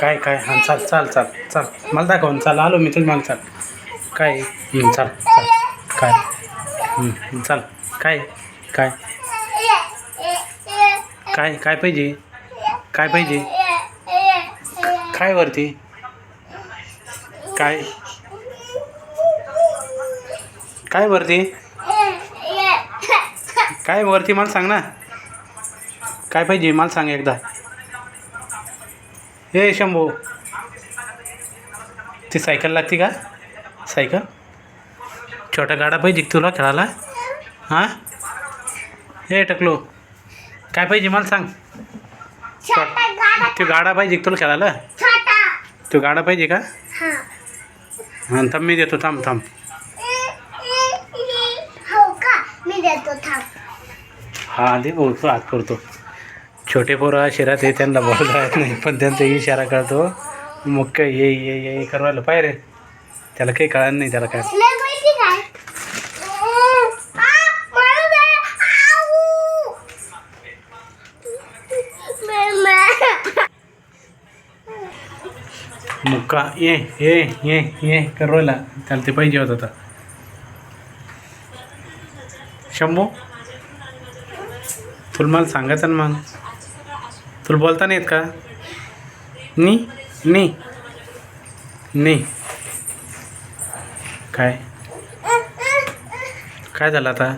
काय काय? हां चाल चाल चाल चाल. मला दाखवून चाल. आलो मी तुझ्या मला चाल. काय? चाल चाल. काय? चाल. काय? काय? काय काय पाहिजे? काय पाहिजे? काय वरती? काय? काय वरती? काय वरती? मला सांग ना. काय पाहिजे? मला सांग एकदा. हे शंभू. ती सायकल लागते का? सायकल? छोटा गाडा पाहिजे तुला खेळायला? हां? हे टकलो. काय पाहिजे मला सांग. छोटा गाडा तो गाडा पाहिजे तुला खेळायला? छोटा. तो गाडा पाहिजे का? हा. थांब मी देतो थांब थांब. हो का? मी देतो थांब. हां दे भाऊ तू हात करतो. छोटे पोरं असे राहते त्यांना बोलता येत नाही पण त्यांचा इशारा करतो मग काय ये ये ये करवायला पाय रे. त्याला काही कळणार नाही त्याला काय. मुक्का ये ये ये ये करवायला. त्याला ते पाहिजे होत आता. शंभू तुला मला सांगायचं ना मग? तुला बोलता नाही येत का? नी नी नी. काय? काय झालं आता?